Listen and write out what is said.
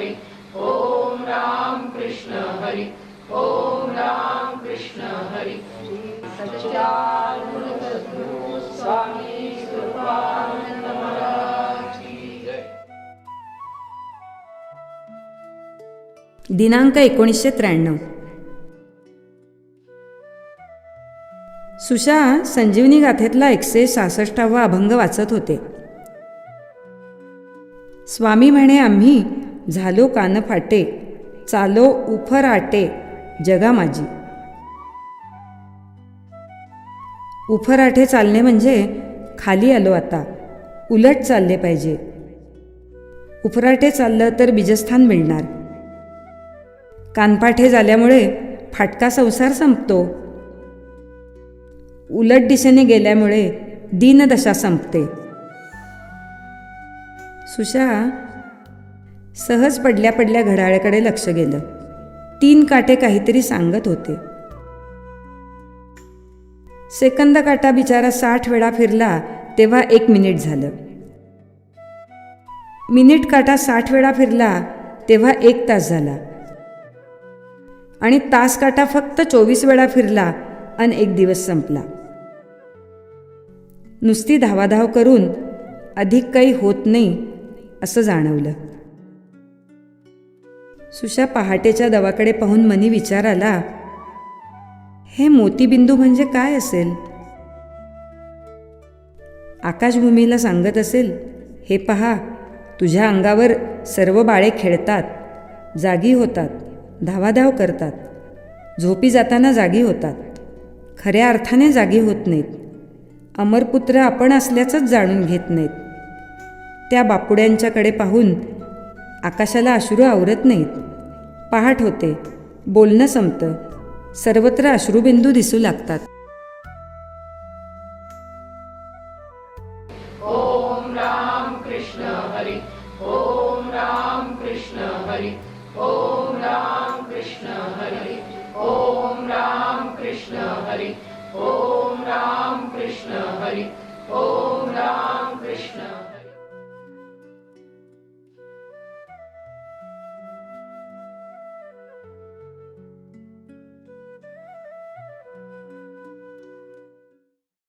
हरी। ओम राम कृष्ण हरी। ओम राम कृष्ण हरी। स्वामी कृपानंद महाराज दिनांक एकोणीसशे त्र्याण्णव. सुशा संजीवनी गाथेतला एकशे सहासष्टावा अभंग वाचत होते. स्वामी म्हणे आम्ही झालो कान फाटे चालो उफराटे जगा माझी उफराटे चालणे म्हणजे खाली आलो आता उलट चालले पाहिजे. उफराटे चाललं तर बीजस्थान मिळणार. कानपाठे झाल्यामुळे फाटका संसार संपतो. उलट दिशेने गेल्यामुळे दीनदशा संपते. सुशा सहज पडल्या पडल्या घड्याळाकडे लक्ष गेलं. तीन काटे काहीतरी सांगत होते. सेकंद काटा बिचारा साठ वेळा फिरला तेव्हा एक मिनिट झालं. मिनिट काटा साठ वेळा फिरला तेव्हा एक तास झाला. आणि तास काटा फक्त चोवीस वेळा फिरला आणि एक दिवस संपला. नुसती धावाधाव करून अधिक काही होत नाही असं जाणवलं. सुशा पहाटेच्या दवाकडे पाहून मनी विचार आला हे मोतीबिंदू म्हणजे काय असेल? आकाशभूमीला सांगत असेल हे पहा तुझ्या अंगावर सर्व बाळे खेळतात जागी होतात धावाधाव करतात झोपी जाताना जागी होतात खऱ्या अर्थाने जागी होत नाहीत अमरपुत्र आपण असल्याचंच जाणून घेत नाहीत. त्या बापुड्यांच्याकडे पाहून आकाशाला अश्रू आवरत नाहीत. पहाट होते. बोलणं संपतं. सर्वत्र अश्रुबिंदू दिसू लागतात. ओम राम कृष्ण हरी. ओम राम कृष्ण हरी. ओम राम कृष्ण हरी. ओम राम कृष्ण हरी. ओम राम कृष्ण हरी. ओम राम कृष्ण